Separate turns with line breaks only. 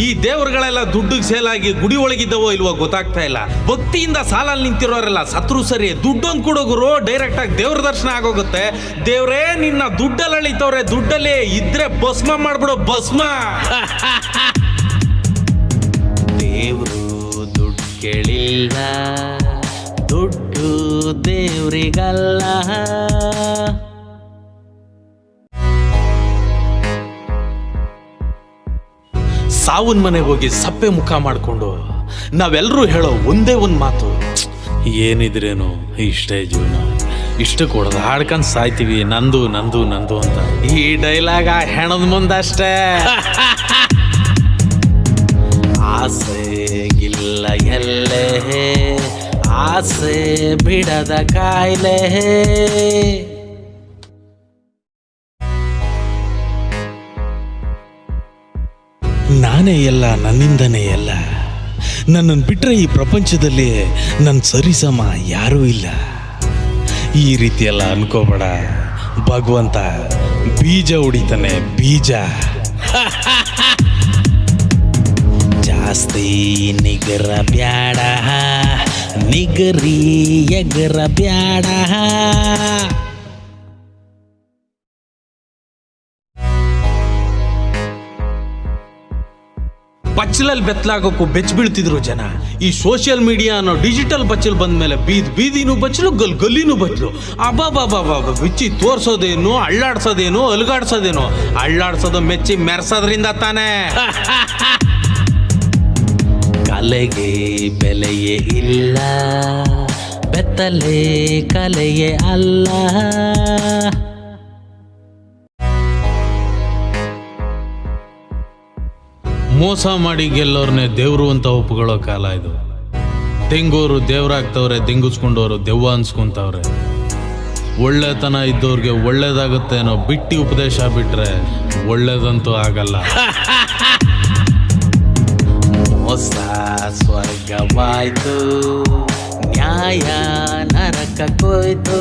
ಈ ದೇವರುಗಳೆಲ್ಲ ದುಡ್ಡಿಗೆ ಸೇಲಾಗಿ ಗುಡಿ ಒಳಗಿದ್ದವೋ ಇಲ್ವೋ ಗೊತ್ತಾಗ್ತಾ ಇಲ್ಲ. ಭಕ್ತಿಯಿಂದ ಸಾಲಲ್ಲಿ ನಿಂತಿರೋರೆಲ್ಲ ಸತ್ರು ಸರಿ. ದುಡ್ಡೊಂದು ಕೊಡೋಗುರು ಡೈರೆಕ್ಟ್ ಆಗಿ ದೇವ್ರ ದರ್ಶನ ಆಗೋಗುತ್ತೆ. ದೇವ್ರೇ, ನಿನ್ನ ದುಡ್ಡಲ್ಲಿ ಅಳಿತವ್ರೆ. ದುಡ್ಡಲ್ಲಿ ಇದ್ರೆ ಭಸ್ಮ ಮಾಡ್ಬಿಡೋ, ಭಸ್ಮ. ದೇವ್ರು ದುಡ್ಡು ಕೇಳಿಲ್ಲ. ದುಡ್ಡು ದೇವ್ರಿಗಲ್ಲ. ಸಾವನ್ ಮನೆಗೆ ಹೋಗಿ ಸಪ್ಪೆ ಮುಖ ಮಾಡಿಕೊಂಡು ನಾವೆಲ್ಲರೂ ಹೇಳೋ ಒಂದೇ ಒಂದು ಮಾತು. ಏನಿದ್ರೇನು ಇಷ್ಟೇ ಜೀವನ. ಇಷ್ಟು ಕೊಡೋದು ಹಾಡ್ಕೊಂಡು ಸಾಯ್ತೀವಿ, ನಂದು ನಂದು ನಂದು ಅಂತ. ಈ ಡೈಲಾಗ ಹೆಣದ ಮುಂದಷ್ಟೇ. ಆಸೆಗಿಲ್ಲ ಎಲ್ಲೇ? ಆಸೆ ಬಿಡದ ಕಾಯಿಲೆ? ನಾನೇ ಎಲ್ಲ ನನ್ನಿಂದನೇ ಎಲ್ಲ ನನ್ನನ್ನು ಬಿಟ್ಟರೆ ಈ ಪ್ರಪಂಚದಲ್ಲಿ ನನ್ನ ಸರಿಸಮ ಯಾರೂ ಇಲ್ಲ. ಈ ರೀತಿಯೆಲ್ಲ ಅನ್ಕೋಬೇಡ. ಭಗವಂತ, ಬೀಜ ಹೊಡಿತಾನೆ ಬೀಜ. ಜಾಸ್ತಿ ನಿಗರ ಬ್ಯಾಡ. ನಿಗರಿ ಎಗರ ಬ್ಯಾಡ. ಬಚ್ಚಲಲ್ಲಿ ಬೆತ್ತಲಾಗೋಕ್ಕೂ ಬೆಚ್ಚ ಬೀಳ್ತಿದ್ರು ಜನ. ಈ ಸೋಷಿಯಲ್ ಮೀಡಿಯಾ ಅನ್ನೋ ಡಿಜಿಟಲ್ ಬಚ್ಚಲು ಬಂದ ಮೇಲೆ ಬೀದ್ ಬೀದಿನೂ ಬಚ್ಚಲು, ಗಲ್ ಗಲ್ಲಿನೂ ಬಚ್ಚಲು. ಅಬಾಬಾಬಾಬಾ ಬಿಚ್ಚಿ ತೋರಿಸೋದೇನು, ಅಳ್ಳಾಡ್ಸೋದೇನು, ಅಲ್ಗಾಡ್ಸೋದೇನು. ಅಳ್ಳಾಡ್ಸೋದು ಮೆಚ್ಚಿ ಮೆರೆಸೋದ್ರಿಂದ ತಾನೇ. ಕಲೆಗೆ ಬೆಲೆಯೇ ಇಲ್ಲ, ಬೆತ್ತಲೆ ಕಲೆಯೇ ಅಲ್ಲ. ಮೋಸ ಮಾಡಿ ಗೆಲ್ಲೋರ್ನೇ ದೇವ್ರು ಅಂತ ಒಪ್ಕೊಳ್ಳೋ ಕಾಲ ಇದು. ತೆಂಗೋರು ದೇವ್ರಾಗ್ತವ್ರೆ ದೆಂಗಿಸ್ಕೊಂಡವ್ರು ದೆವ್ವ ಅನ್ಸ್ಕೊಂತವ್ರೆ. ಒಳ್ಳೆತನ ಇದ್ದವ್ರಿಗೆ ಒಳ್ಳೇದಾಗುತ್ತೆ ಅನ್ನೋ ಬಿಟ್ಟಿ ಉಪದೇಶ ಬಿಟ್ರೆ ಒಳ್ಳೇದಂತೂ ಆಗಲ್ಲ. ಹೊಸ ಸ್ವರ್ಗವಾಯ್ತು, ನ್ಯಾಯ ನರಕಕ್ಕೋಯ್ತು.